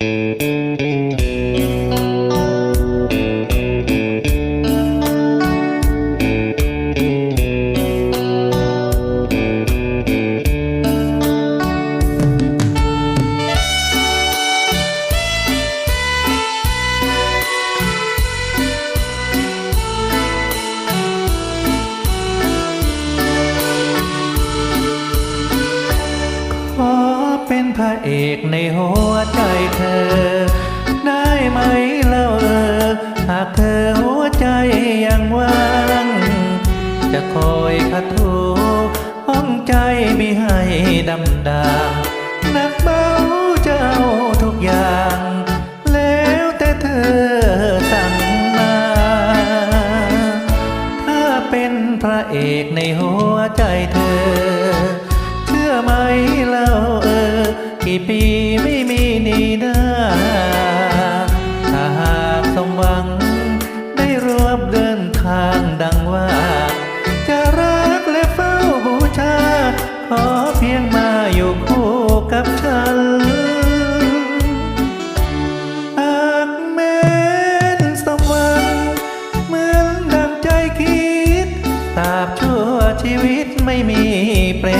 ข พระเอกในหัวใจเธอ ได้ไหมเล่าเออหากเธอหัวใจยังว่าง จะคอยขัดถูห้องใจไม่ให้ดำดางนักเบาเจะเอาทุกอย่าง แล้วแต่เธอสั่งมา ถ้าเป็นพระเอกในหัวใจเธอ เชื่อไหมเล่า กี่ปีไม่มีนีนาถ้าหากสมหวัง ได้รวบเดินทางดังว่า จะรักและเฝ้าบูชา ขอเพียงมาอยู่คู่กับฉันหากแม้นสมหวังเหมือนดังใจคิดตราบชั่วชีวิตไม่มีแปร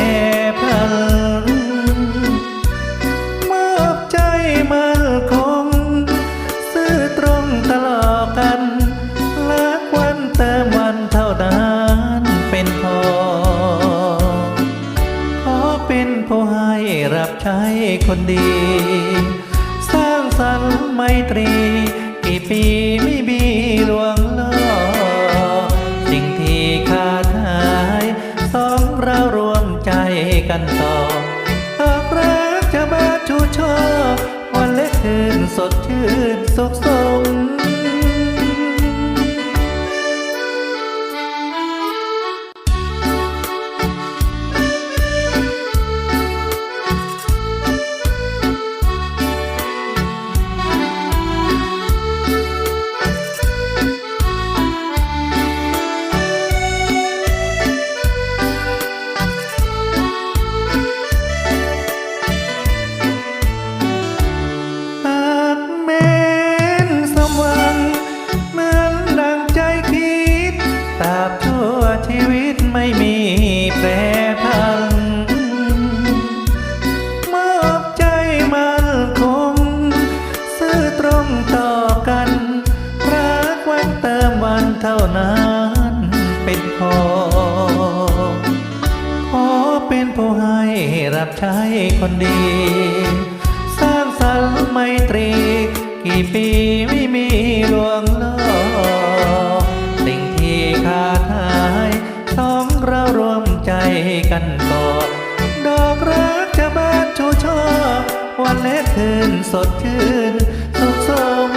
เป็นผู้ให้รับใช้คนดี สร้างสรรค์ไมตรี กี่ปีไม่มีลวงล่อสิ่งที่ขาดหายสองเรารวมใจกันต่อหากรักจะมาชูชอวันเล็กคืนสดชื่นสุขสม ท่านั้นเป็นพอ ขอเป็นผู้ให้รับใช้คนดี สร้างสรรค์ไมตรี กี่ปีไม่มีลวงล่อสิ่งที่ขาดหายสองเรารวมใจกันต่อดอกรักจะบานชูช่อวันและคืนสดชื่นสุขสม